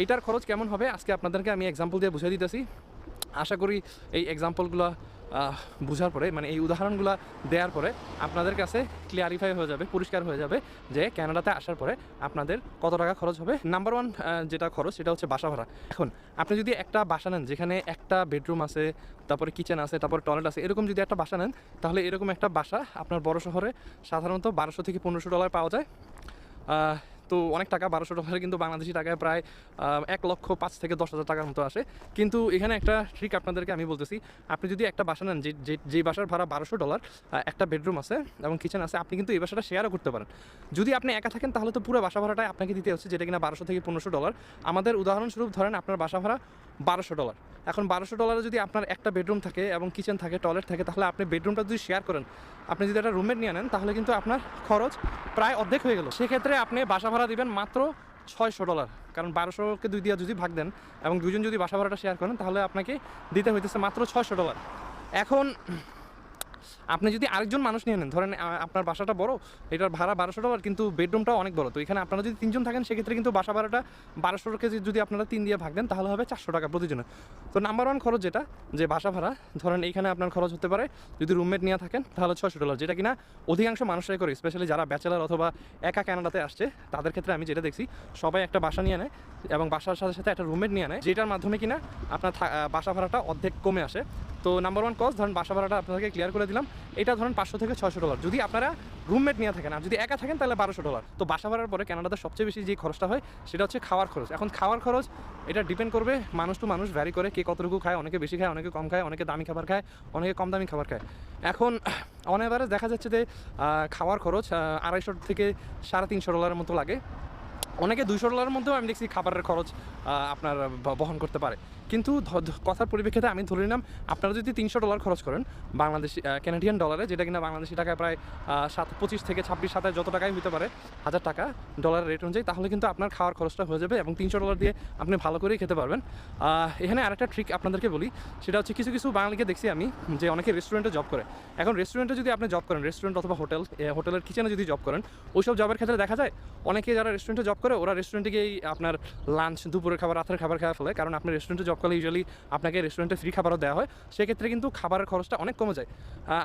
এইটার খরচ কেমন হবে? আজকে আপনাদেরকে আমি এক্সাম্পল দিয়ে বুঝিয়ে দিতেছি। আশা করি এই এক্সাম্পলগুলো বোঝার পরে মানে এই উদাহরণগুলো দেওয়ার পরে আপনাদের কাছে ক্লিয়ারিফাই হয়ে যাবে, পরিষ্কার হয়ে যাবে যে কানাডাতে আসার পরে আপনাদের কত টাকা খরচ হবে। নাম্বার ওয়ান যেটা খরচ, সেটা হচ্ছে বাসা ভাড়া। এখন, আপনি যদি একটা বাসা নেন, যেখানে একটা বেডরুম আছে, তারপরে কিচেন আছে, তারপরে টয়লেট আছে, এরকম যদি একটা বাসা নেন, তাহলে এরকম একটা বাসা আপনার বড় শহরে সাধারণত বারোশো থেকে পনেরোশো ডলার পাওয়া যায়। আহ, তো অনেক টাকা বারোশো ডলারে কিন্তু বাংলাদেশি টাকায় প্রায় এক লক্ষ পাঁচ থেকে দশ হাজার টাকার মতো আসে। কিন্তু এখানে একটা ট্রিক আপনাদেরকে আমি বলতেছি আপনি যদি একটা বাসা নেন যে যে- যেই বাসার ভাড়া বারোশো ডলার একটা বেডরুম আছে এবং কিচেন আছে আপনি কিন্তু এই বাসাটা শেয়ারও করতে পারেন। যদি আপনি একা থাকেন তাহলে তো পুরো বাসা ভাড়াটাই আপনাকে দিতে হচ্ছে যেটা কিনা বারোশো থেকে পনেরোশো ডলার। আমাদের উদাহরণস্বরূপ ধরেন আপনার বাসা ভাড়া বারোশো ডলার। এখন বারোশো ডলারে যদি আপনার একটা বেডরুম থাকে এবং কিচেন থাকে, টয়লেট থাকে, তাহলে আপনি বেডরুমটা যদি শেয়ার করেন, আপনি যদি একটা রুমমেট নিয়ে নেন, তাহলে কিন্তু আপনার খরচ প্রায় অর্ধেক হয়ে গেল। সেক্ষেত্রে আপনি বাসা ভাড়া দেবেন মাত্র ছয়শো ডলার। কারণ বারোশোকে দুই দিয়ে যদি ভাগ দেন এবং দুজন যদি বাসা ভাড়াটা শেয়ার করেন, তাহলে আপনাকে দিতে হইতেছে মাত্র ছয়শো ডলার। এখন আপনি যদি আরেকজন মানুষ নিয়ে নেন, ধরেন আপনার বাসাটা বড়, এটার ভাড়া বারোশো ডলার, কিন্তু বেডরুমটাও অনেক বড়। তো এখানে আপনারা যদি তিনজন থাকেন, সেক্ষেত্রে কিন্তু বাসা ভাড়াটা বারোশো কেজি যদি আপনারা তিন দিয়ে ভাগ দেন, তাহলে হবে চারশো টাকা প্রতিজনের তো নাম্বার ওয়ান খরচ যেটা, যে বাসা ভাড়া, ধরেন এইখানে আপনার খরচ হতে পারে, যদি রুমমেট নিয়ে থাকেন, তাহলে ছশো ডলার, যেটা কিনা অধিকাংশ মানুষরাই করে স্পেশালি যারা ব্যাচেলার অথবা একা ক্যানাডাতে আসছে, তাদের ক্ষেত্রে আমি যেটা দেখছি, সবাই একটা বাসা নিয়ে নেয় এবং বাসার সাথে সাথে একটা রুমমেট নিয়ে নেয়, যেটার মাধ্যমে কিনা আপনার বাসা ভাড়াটা অর্ধেক কমে আসে। তো নাম্বার ওয়ান কস্ট ধরেন বাসা ভাড়াটা আপনাদেরকে ক্লিয়ার করে দিলাম। এটা ধরেন পাঁচশো থেকে ছশো ডলার যদি আপনারা রুমমেট নিয়ে থাকেন, আর যদি একা থাকেন, তাহলে বারোশো ডলার তো বাসা ভাড়ার পরে কানাডাতে সবচেয়ে বেশি যে খরচটা হয়, সেটা হচ্ছে খাওয়ার খরচ। এখন খাওয়ার খরচ, এটা ডিপেন্ড করবে মানুষ টু মানুষ ভ্যারি করে কে কতটুকু খায়, অনেকে বেশি খায়, অনেকে কম খায়, অনেকে দামি খাবার খায়, অনেকে কম দামি খাবার খায়। এখন অন দেখা যাচ্ছে যে খাওয়ার খরচ আড়াইশো থেকে সাড়ে তিনশো ডলারের মতো লাগে। অনেকে দুশো ডলারের মধ্যেও আমি দেখছি খাবারের খরচ আপনার বহন করতে পারে। কিন্তু কথার পরিপ্রেক্ষিতে আমি ধরে নিলাম, আপনারা যদি তিনশো ডলার খরচ করেন, বাংলাদেশি ক্যানাডিয়ান ডলারে যেটা কিনা বাংলাদেশি টাকায় প্রায় সাত, পঁচিশ থেকে ছাব্বিশ, সাতাশ যত টাকাই হতে পারে, হাজার টাকা ডলারের রেট অনুযায়ী, তাহলে কিন্তু আপনার খাওয়ার খরচটা হয়ে যাবে এবং তিনশো ডলার দিয়ে আপনি ভালো করেই খেতে পারবেন। এখানে আরেকটা ট্রিক আপনাদেরকে বলি, সেটা হচ্ছে কিছু কিছু বাঙালিকে দেখছি আমি, যে অনেকে রেস্টুরেন্টে জব করে। এখন রেস্টুরেন্টে যদি আপনি জব করেন রেস্টুরেন্ট অথবা হোটেল হোটেলের কিচেনে যদি জব করেন, ওইসব জবের ক্ষেত্রে দেখা যায়, অনেকে যারা রেস্টুরেন্টে জব করে, ওরা রেস্টুরেন্টে গিয়েই আপনার লাঞ্চ দুপুরের খাবার, রাতের খাবার খাওয়া ফেলে, কারণ আপনি রেস্টুরেন্টে জব করলে ইউজুয়ালি আপনাকে রেস্টুরেন্টে ফ্রি খাবারও দেওয়া হয়। সেক্ষেত্রে কিন্তু খাবারের খরচটা অনেক কমে যায়।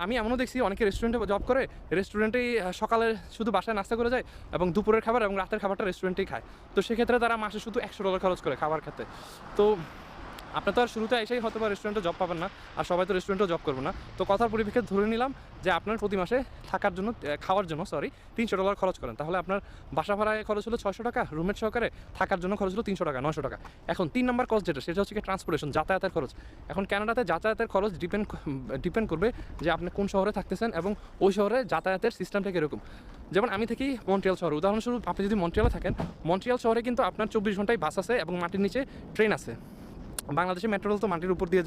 আমি এমনও দেখছি অনেকে রেস্টুরেন্টে জব করে রেস্টুরেন্টেই সকালে শুধু বাসায় নাস্তা করে যায় এবং দুপুরের খাবার এবং রাতের খাবারটা রেস্টুরেন্টেই খায়। তো সেক্ষেত্রে তারা মাসে শুধু একশো ডলার খরচ করে খাবার খেতে। তো আপনি তো আর শুরুতে এসেই হয়তো বা রেস্টুরেন্টে জব পাবেন না, আর সবাই তো রেস্টুরেন্টেও জব করবে না। তো কথার পরিপ্রেক্ষিতে ধরে নিলাম যে আপনার প্রতি মাসে থাকার জন্য খাওয়ার জন্য সরি তিনশো ডলার খরচ করেন। তাহলে আপনার বাসা ভাড়ায় খরচ হলো ছশো টাকা রুমের সহকারে থাকার জন্য খরচ হলো তিনশো টাকা নশো টাকা। এখন তিন নম্বর কস্ট যেটা, সেটা হচ্ছে ট্রান্সপোর্টেশন যাতায়াতের খরচ। এখন কানাডাতে যাতায়াতের খরচ ডিপেন্ড ডিপেন্ড করবে যে আপনি কোন শহরে থাকতেছেন এবং ওই শহরে যাতায়াতের সিস্টেমটা কীরকম। যেমন আমি থাকি মন্ট্রিয়াল শহরে, উদাহরণস্বরূপ আপনি যদি মন্ট্রিয়ালে থাকেন, মন্ট্রিয়াল শহরে কিন্তু আপনার চব্বিশ ঘন্টায় বাস আছে এবং মাটির নিচে ট্রেন আছে। বাংলাদেশে মেট্রো রেল তো মাটির উপর দিয়ে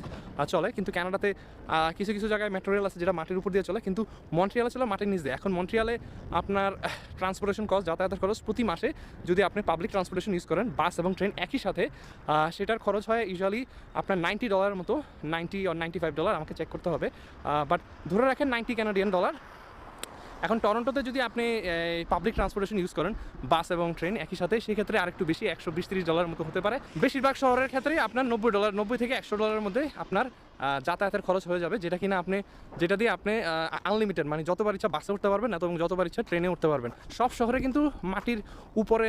চলে কিন্তু কানাডাতে আহ, কিছু কিছু জায়গায় মেট্রো রেল আছে যেটা মাটির উপর দিয়ে চলে কিন্তু মন্ট্রিয়ালে চলে মাটির নিচ দিয়ে। এখন মন্ট্রিয়ালে আপনার ট্রান্সপোর্টেশন কস্ট যাতায়াতের খরচ প্রতি মাসে যদি আপনি পাবলিক ট্রান্সপোর্টেশন ইউজ করেন বাস এবং ট্রেন একই সাথে সেটার খরচ হয় ইউজুয়ালি আপনার নাইনটি ডলারের মতো নাইনটি আর নাইনটি ফাইভ ডলার আমাকে চেক করতে হবে। বাট ধরে রাখেন নাইনটি ক্যানাডিয়ান ডলার এখন টরন্টোতে যদি আপনি পাবলিক ট্রান্সপোর্টেশন ইউজ করেন, বাস এবং ট্রেন একই সাথে, সেক্ষেত্রে আরেকটু বেশি একশো বিশ তিরিশ ডলার মতো হতে পারে। বেশিরভাগ শহরের ক্ষেত্রে আপনার নব্বই ডলার নব্বই থেকে একশো ডলারের মধ্যে আপনার যাতায়াতের খরচ হয়ে যাবে, যেটা কিনা আপনি, যেটা দিয়ে আপনি আনলিমিটেড মানে যতবার ইচ্ছা বাসে উঠতে পারবেন এবং যতবার ইচ্ছা ট্রেনে উঠতে পারবেন। সব শহরে কিন্তু মাটির উপরে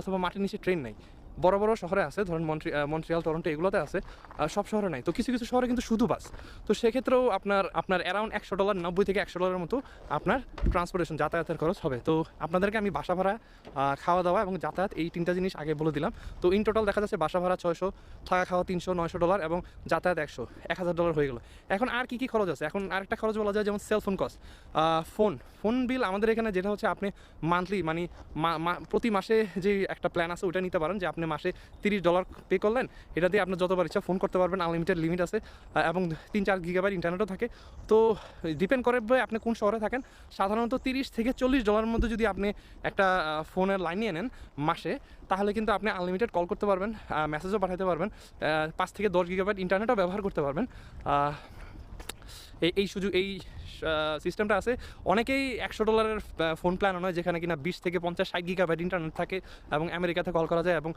অথবা মাটির নিচে ট্রেন নেই। বড় বড় শহরে আছে, ধরেন মন্ট্রি মন্ট্রিয়াল টরন্টো এগুলোতে আছে সব শহরে নাই। তো কিছু কিছু শহরে কিন্তু শুধু বাস। তো সেক্ষেত্রেও আপনার আপনার অ্যারাউন্ড একশো ডলার নব্বই থেকে একশো ডলারের মতো আপনার ট্রান্সপোর্টেশন যাতায়াতের খরচ হবে। তো আপনাদেরকে আমি বাসা ভাড়া খাওয়া দাওয়া এবং যাতায়াত এই তিনটা জিনিস আগে বলে দিলাম। তো ইন টোটাল দেখা যাচ্ছে বাসা ভাড়া ছয়শো, থাকা খাওয়া তিনশো, নয়শো ডলার এবং যাতায়াত একশো, এক হাজার ডলার হয়ে গেলো। এখন আর কি কি খরচ আছে? এখন আরেকটা খরচ বলা যায় যেমন cellphone cost phone phone bill আমাদের এখানে যেটা হচ্ছে আপনি মান্থলি মানে প্রতি মাসে যে একটা প্ল্যান আছে ওটা নিতে পারেন যে আপনি মাসে তিরিশ ডলার পে করলেন। এটা দিয়ে আপনার যতবার ইচ্ছা ফোন করতে পারবেন আনলিমিটেড লিমিট আছে এবং তিন চার গিগাবাইট ইন্টারনেটও থাকে। তো ডিপেন্ড করে আপনি কোন শহরে থাকেন। সাধারণত তিরিশ থেকে চল্লিশ ডলারের মধ্যে যদি আপনি একটা ফোনের লাইন নিয়ে নেন মাসে, তাহলে কিন্তু আপনি আনলিমিটেড কল করতে পারবেন মেসেজও পাঠাতে পারবেন পাঁচ থেকে দশ গিগাবাইট ইন্টারনেটও ব্যবহার করতে পারবেন। এই এই সুযোগ, এই সিস্টেমটা আছে। অনেকেই একশো ডলারের ফোন প্ল্যান হয় যেখানে কিনা বিশ থেকে পঞ্চাশ, ষাট গিগাবাইট ইন্টারনেট থাকে এবং আমেরিকাতে কল করা যায় এবং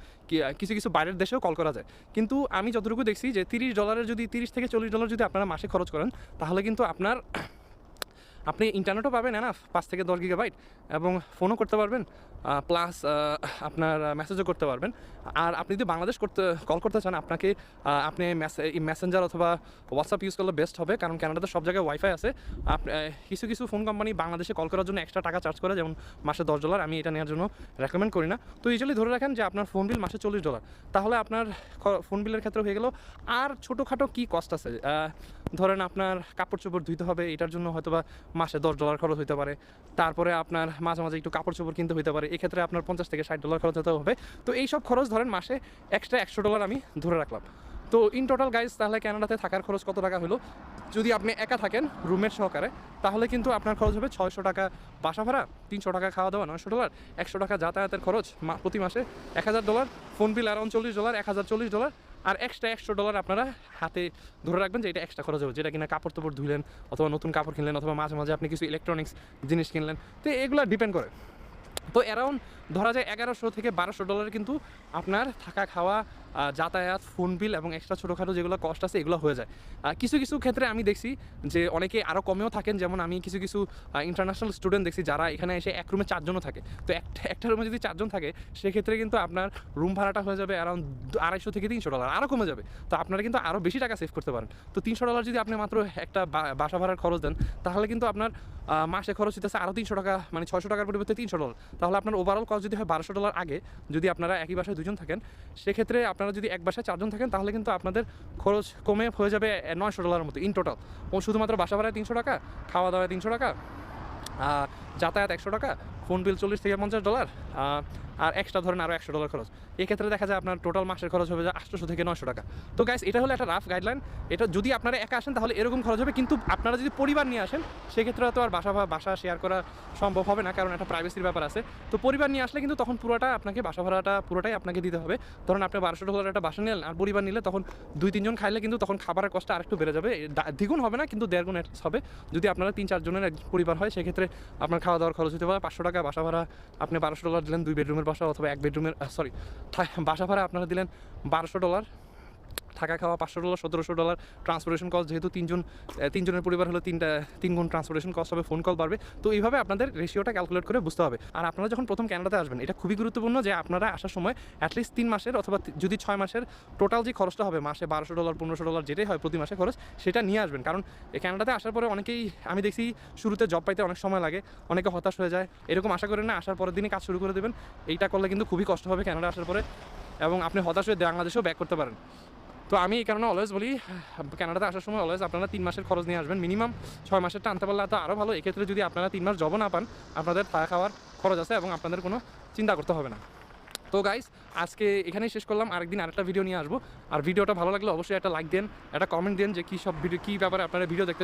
কিছু কিছু বাইরের দেশেও কল করা যায়। কিন্তু আমি যতটুকু দেখছি যে তিরিশ ডলারের যদি, তিরিশ থেকে চল্লিশ ডলার যদি আপনারা মাসে খরচ করেন, তাহলে কিন্তু আপনার আপনি ইন্টারনেটও পাবেন এনাফ পাঁচ থেকে দশ গিগাবাইট এবং ফোনও করতে পারবেন প্লাস আপনার মেসেজও করতে পারবেন। আর আপনি যদি বাংলাদেশ করতে কল করতে চান, আপনাকে আপনি মেসেঞ্জার অথবা হোয়াটসঅ্যাপ ইউজ করলে বেস্ট হবে, কারণ কানাডাতে সব জায়গায় ওয়াইফাই আছে। কিছু কিছু ফোন কোম্পানি বাংলাদেশে কল করার জন্য এক্সট্রা টাকা চার্জ করে, যেমন মাসে দশ ডলার আমি এটা নেওয়ার জন্য রেকমেন্ড করি না। তো ইউজুয়ালি ধরে রাখেন যে আপনার ফোন বিল মাসে চল্লিশ ডলার তাহলে আপনার ফোন বিলের ক্ষেত্রে হয়ে গেল, আর ছোটোখাটো কী কস্ট আছে? ধরেন আপনার কাপড় চোপড় ধুইতে হবে, এটার জন্য হয়তো বা মাসে দশ ডলার খরচ হতে পারে। তারপরে আপনার মাঝে মাঝে একটু কাপড় চোপড় কিনতে হতে পারে। এক্ষেত্রে আপনার পঞ্চাশ থেকে ষাট ডলার খরচ হতে হবে। তো এই সব খরচ ধরেন মাসে এক্সট্রা একশো ডলার আমি ধরে রাখলাম। তো ইন টোটাল গাইজ তাহলে ক্যানাডাতে থাকার খরচ কত টাকা হলো যদি আপনি একা থাকেন রুমের সহকারে, তাহলে কিন্তু আপনার খরচ হবে ছয়শো টাকা বাসা ভাড়া, তিনশো টাকা খাওয়া দাওয়া, নয়শো ডলার একশো টাকা যাতায়াতের খরচ প্রতি মাসে এক হাজার ডলার ফোন বিল অ্যারাউন্ড চল্লিশ ডলার এক হাজার চল্লিশ ডলার আর এক্সট্রা একশো ডলার আপনারা হাতে ধরে রাখবেন যে এটা এক্সট্রা খরচ হবে। যেটা কিনা কাপড় তোপড় ধুলেন অথবা নতুন কাপড় কিনলেন অথবা মাঝে মাঝে আপনি কিছু ইলেকট্রনিক্স জিনিস কিনলেন, তো এগুলো ডিপেন্ড করে। তো অ্যারাউন্ড ধরা যায় এগারোশো থেকে বারোশো ডলার কিন্তু আপনার থাকা খাওয়া যাতায়াত ফোন বিল এবং এক্সট্রা ছোটোখাটো যেগুলো কস্ট আছে, এগুলো হয়ে যায়। কিছু কিছু ক্ষেত্রে আমি দেখছি যে অনেকে আরও কমেও থাকেন। যেমন আমি কিছু কিছু ইন্টারন্যাশনাল স্টুডেন্ট দেখছি যারা এখানে এসে এক রুমে চারজনও থাকে। তো একটা একটা রুমে যদি চারজন থাকে, সেক্ষেত্রে কিন্তু আপনার রুম ভাড়াটা হয়ে যাবে অ্যারাউন্ড আড়াইশো থেকে তিনশো ডলার আরও কমে যাবে। তো আপনারা কিন্তু আরও বেশি টাকা সেভ করতে পারেন। তো তিনশো ডলার যদি আপনি মাত্র একটা বাসা ভাড়ার খরচ দেন, তাহলে কিন্তু আপনার মাসে খরচ হইতেছে আরও তিনশো টাকা মানে ছয়শো টাকার পরিবর্তে তিনশো ডলার তাহলে আপনার ওভারঅল কস্ট যদি হয় বারোশো ডলার আগে, যদি আপনারা একই বাসায় দুজন থাকেন, সেক্ষেত্রে আপনারা যদি এক বাসায় চারজন থাকেন, তাহলে কিন্তু আপনাদের খরচ কমে হয়ে যাবে নয়শো ডলারের মতো ইন টোটাল ও শুধুমাত্র বাসা ভাড়ায় তিনশো টাকা, খাওয়া দাওয়ায় তিনশো টাকা আর যাতায়াত একশো টাকা ফোন বিল চল্লিশ থেকে পঞ্চাশ ডলার আর এক্সট্রা ধরেন আরও একশো ডলার খরচ। এক্ষেত্রে দেখা যায় আপনার টোটাল মাসের খরচ হবে যে আটশোশো থেকে নয়শো টাকা। তো গাইস এটা হলো একটা রাফ গাইডলাইন এটা যদি আপনারা একা আসেন তাহলে এরকম খরচ হবে, কিন্তু আপনারা যদি পরিবার নিয়ে আসেন, সেক্ষেত্রে তো আর বাসা বাসা শেয়ার করা সম্ভব হবে না, কারণ একটা প্রাইভেসির ব্যাপার আছে। তো পরিবার নিয়ে আসলে কিন্তু তখন পুরোটা আপনাকে বাসা ভাড়াটা পুরোটাই আপনাকে দিতে হবে। ধরুন আপনি বারোশো ডলার একটা বাসা নিলেন আর পরিবার নিলে তখন দুই, তিনজন খাইলে কিন্তু তখন খাবারের কষ্ট আরেকটু বেড়ে যাবে। দ্বিগুণ হবে না, কিন্তু দেড় গুণ হবে। যদি আপনারা তিন চারজনের পরিবার হয়, সেক্ষেত্রে আপনার খাওয়া দাওয়ার খরচ হতে পারে পাঁচশো টাকা, বাসা ভাড়া আপনি বারোশো ডলার দিলেন, দুই বেডরুমের বাসা অথবা এক বেডরুমের সরি বাসা ভাড়া আপনারা দিলেন বারোশো ডলার। থাকা খাওয়া পাঁচশো ডলার, সতেরোশো ডলার ট্রান্সপোর্টেশন কস্ট যেহেতু তিনজন তিনজনের পরিবার হলো তিনটা তিন গুণ ট্রান্সপোর্টেশন কস্ট হবে ফোন কল বাড়বে। তো এইভাবে আপনাদের রেশিওটা ক্যালকুলেট করে বুঝতে হবে। আর আপনারা যখন প্রথম ক্যানাডাতে আসবেন, এটা খুবই গুরুত্বপূর্ণ যে আপনারা আসার সময় অ্যাটলিস্ট তিন মাসের অথবা যদি ছয় মাসের টোটাল যে খরচটা হবে, মাসে বারোশো ডলার, পনেরোশো ডলার যেটাই হয় প্রতি মাসে খরচ, সেটা নিয়ে আসবেন। কারণ ক্যানাডাতে আসার পরে অনেকেই, আমি দেখছি শুরুতে জব পাইতে অনেক সময় লাগে, অনেকে হতাশ হয়ে যায়। এরকম আশা করেন না, আসার পরের দিনই কাজ শুরু করে দেবেন। এইটা করলে কিন্তু খুবই কষ্ট হবে ক্যানাডা আসার পরে। এবং আপনি হতাশ হয়ে বাংলাদেশেও ব্যাক করতে পারেন। তো আমি এই কারণে অলওয়েজ বলি কানাডাতে আসার সময় অলওয়েজ আপনারা তিন মাসের খরচ নিয়ে আসবেন মিনিমাম ছয় মাসের টানতে পারলে তো আরও ভালো। এক্ষেত্রে যদি আপনারা তিন মাস জব না পান, আপনাদের থাকা খাওয়ার খরচ আছে এবং আপনাদের কোনো চিন্তা করতে হবে না। তো গাইস আজকে এখানেই শেষ করলাম। আরেকদিন আরেকটা ভিডিও নিয়ে আসব। আর ভিডিওটা ভালো লাগলে অবশ্যই একটা লাইক দেন, একটা কমেন্ট দেন যে কী সব ভিডিও কী ব্যাপারে আপনারা ভিডিও দেখতে